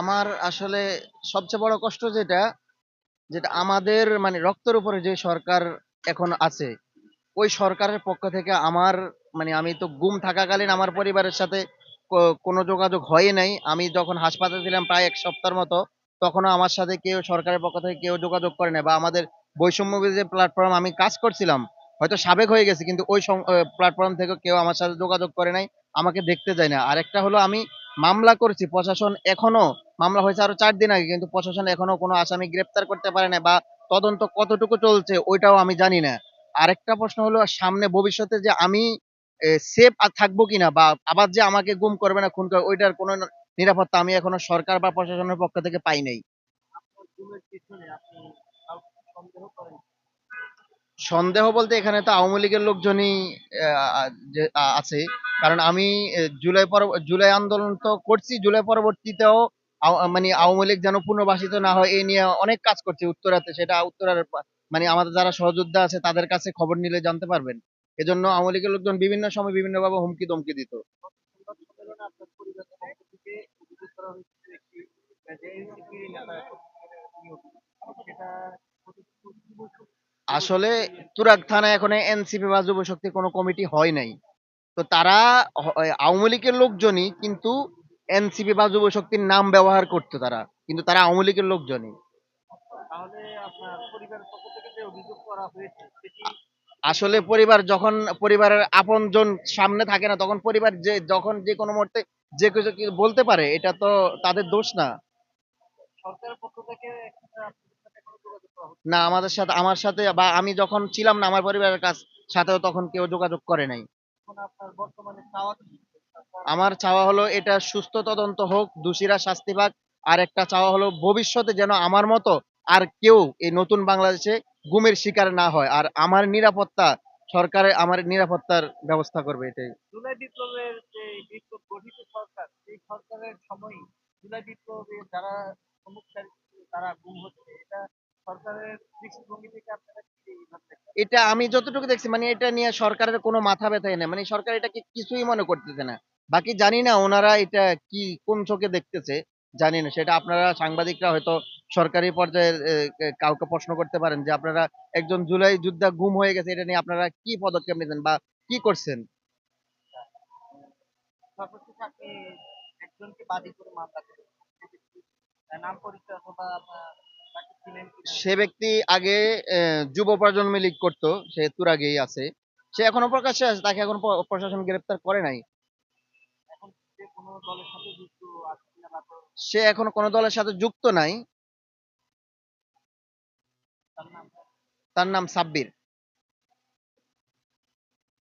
আমার আসলে সবচেয়ে বড় কষ্ট যেটা যেটা আমাদের মানে রক্তের উপরে যে সরকার এখন আছে, ওই সরকারের পক্ষ থেকে আমার মানে আমি তো গুম থাকাকালীন আমার পরিবারের সাথে কোনো যোগাযোগ হয় নাই। আমি যখন হাসপাতালে ছিলাম প্রায় এক সপ্তাহের মতো, তখনও আমার সাথে কেউ সরকারের পক্ষ থেকে কেউ যোগাযোগ করে না বা আমাদের বৈষম্য যে প্ল্যাটফর্ম আমি কাজ করছিলাম, হয়তো সাবেক হয়ে গেছে, কিন্তু ওই প্ল্যাটফর্ম থেকে কেউ আমার সাথে যোগাযোগ করে নাই, আমাকে দেখতে যায় না। আরেকটা হলো আমি মামলা করছি, প্রশাসন এখনও মামলা হয়েছে আরও চার দিন আগে, কিন্তু প্রশাসন এখনও কোনো আসামি গ্রেপ্তার করতে পারে না বা তদন্ত কতটুকু চলছে ওইটাও আমি জানি না। আরেকটা প্রশ্ন হলো, সামনে ভবিষ্যতে যে আমি সেফ আর থাকব কিনা বা আবার যে আমাকে গুম করবে না, খুন করবে, ওইটার কোনো নিরাপত্তা আমি এখনও সরকার বা প্রশাসনের পক্ষ থেকে পাই নাই। সন্দেহ বলতে এখানে তো আওয়ামী লীগের লোকজনই আছে। কারণ আমি জুলাই পর, জুলাই আন্দোলন তো করছি, জুলাই পরবর্তীতেও মানে আওয়ামী লীগ যেন পুনর্বাসিত না হয়, এই নিয়ে অনেক কাজ করছি উত্তরাতে, সেটা উত্তরার মানে আমাদের যারা সহযোদ্ধা আছে, তাদের কাছে খবর নিলে জানতে পারবেন। এজন্য আওয়ামী লীগের লোকজন বিভিন্ন সময় বিভিন্নভাবে হুমকি দমকি দিত। আসলে তুরাগ থানায় এখন এনসিপি বা যুব শক্তি কোনো কমিটি হয় নাই। তো তারা আওয়ামী লীগের লোকজনই কিন্তু এনসিপি বা যুব শক্তির নাম ব্যবহার করতো তারা কিন্তু তারা আওয়ামী লীগের লোকজনই। আসলে পরিবার যখন পরিবারের আপনজন সামনে থাকে না তখন পরিবার যে যখন যে কোনো মুহূর্তে যে কিছু বলতে পারে এটা তো তাদের দোষ না। না আমাদের সাথে আমার সাথে বা আমি যখন ছিলাম না আমার পরিবারের কাছ সাথেও তখন কেউ যোগাযোগ করে নাই। আমার চাওয়া হলো এটা সুস্থ তদন্ত হোক দোষীরা শাস্তি পাক। আর একটা চাওয়া হলো ভবিষ্যতে যেন আমার মতো আর কেউ এই নতুন বাংলাদেশে গুমের শিকার না হয়। আর আমার নিরাপত্তা সরকারের আমার নিরাপত্তার ব্যবস্থা করবে এটাই। জুলাই বিপ্লবের যে বিপ্লব গঠিত সরকার সেই সরকারের সময় জুলাই বিপ্লবে যারা তারা গুম হচ্ছে। এটা সরকারের দৃষ্টিভঙ্গি থেকে আপনারা কি? এটা আমি যতটুকু দেখছি মানে এটা নিয়ে সরকারের কোনো মাথা ব্যথাই নেই। মানে সরকার এটাকে কিছুই মনে করতেছে না। বাকি জানি না ওনারা এটা কি, কোন চোখে দেখতেছে, জানি না। সেটা আপনারা সাংবাদিকরা হয়তো সরকারি পর্যায়ে কাউকে প্রশ্ন করতে পারেন যে আপনারা একজন জুলাই যোদ্ধা গুম হয়ে গেছে, এটা নিয়ে আপনারা কি পদক্ষেপ নিতেন বা কি করছেন? একজনকে বাদী করে মামলা নাম পরিচয় অথবা সে ব্যক্তি আগে যুব প্রজন্মে লীগ করতো, সে তুরাগেই আছে। সে এখনও প্রকাশ্যে আছে, তাকে এখন প্রশাসন গ্রেপ্তার করে নাই। সে এখন কোনো দলের সাথে যুক্ত নাই। তার নাম সাব্বির।